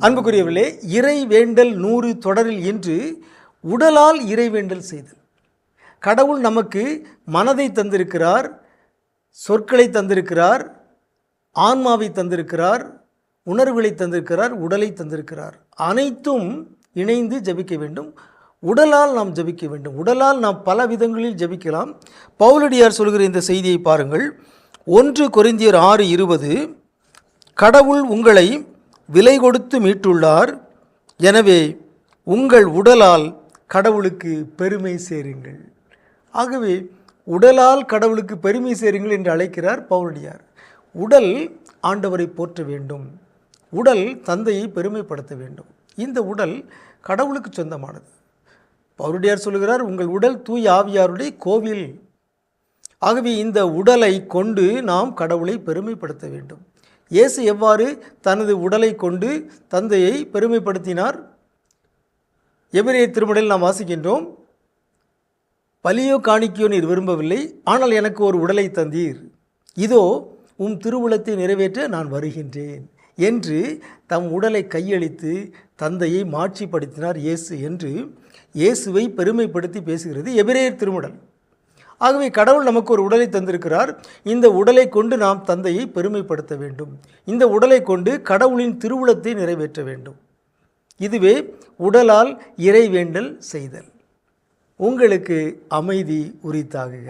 அன்புக்குரியவர்களே இறை வேண்டல் நூறு தொடரில் இன்று உடலால் இறை வேண்டல் செய்தல். கடவுள் நமக்கு மனதை தந்திருக்கிறார் சொற்களை தந்திருக்கிறார் ஆன்மாவை தந்திருக்கிறார் உணர்வுகளை தந்திருக்கிறார் உடலை தந்திருக்கிறார். அனைத்தும் இணைந்து ஜபிக்க வேண்டும். உடலால் நாம் ஜபிக்க வேண்டும். உடலால் நாம் பல விதங்களில் ஜபிக்கலாம். பவுலடியார் சொல்கிற இந்த செய்தியை பாருங்கள். ஒன்று கொரிந்தியர் ஆறு இருபது கடவுள் உங்களை விலை கொடுத்து மீட்டுள்ளார். எனவே உங்கள் உடலால் கடவுளுக்கு பெருமை சேருங்கள். ஆகவே உடலால் கடவுளுக்கு பெருமை சேருங்கள் என்று அழைக்கிறார் பவுலடியார். உடல் ஆண்டவரை போற்ற வேண்டும். உடல் தந்தையை பெருமைப்படுத்த வேண்டும். இந்த உடல் கடவுளுக்கு சொந்தமானது. பௌருடியார் சொல்கிறார் உங்கள் உடல் தூய் ஆவியாருடைய கோவில். ஆகவே இந்த உடலை கொண்டு நாம் கடவுளை பெருமைப்படுத்த வேண்டும். இயேசு எவ்வாறு தனது உடலை கொண்டு தந்தையை பெருமைப்படுத்தினார்? எபிரே திருமடலில் நாம் வாசிக்கின்றோம் பலியோ காணிக்கையோ நீர் விரும்பவில்லை ஆனால் எனக்கு ஒரு உடலை தந்தீர். இதோ உம் திருவுளத்தை நிறைவேற்ற நான் வருகின்றேன் என்று தம் உடலை கையளித்து தந்தையை மாட்சிப்படுத்தினார் இயேசு என்று இயேசுவை பெருமைப்படுத்தி பேசுகிறது எபிரேயர் திருமடல். ஆகவே கடவுள் நமக்கு ஒரு உடலை தந்திருக்கிறார். இந்த உடலை கொண்டு நாம் தந்தையை பெருமைப்படுத்த வேண்டும். இந்த உடலை கொண்டு கடவுளின் திருவுளத்தை நிறைவேற்ற வேண்டும். இதுவே உடலால் இறைவேண்டல் செய்தல். உங்களுக்கு அமைதி உரித்தாகுக.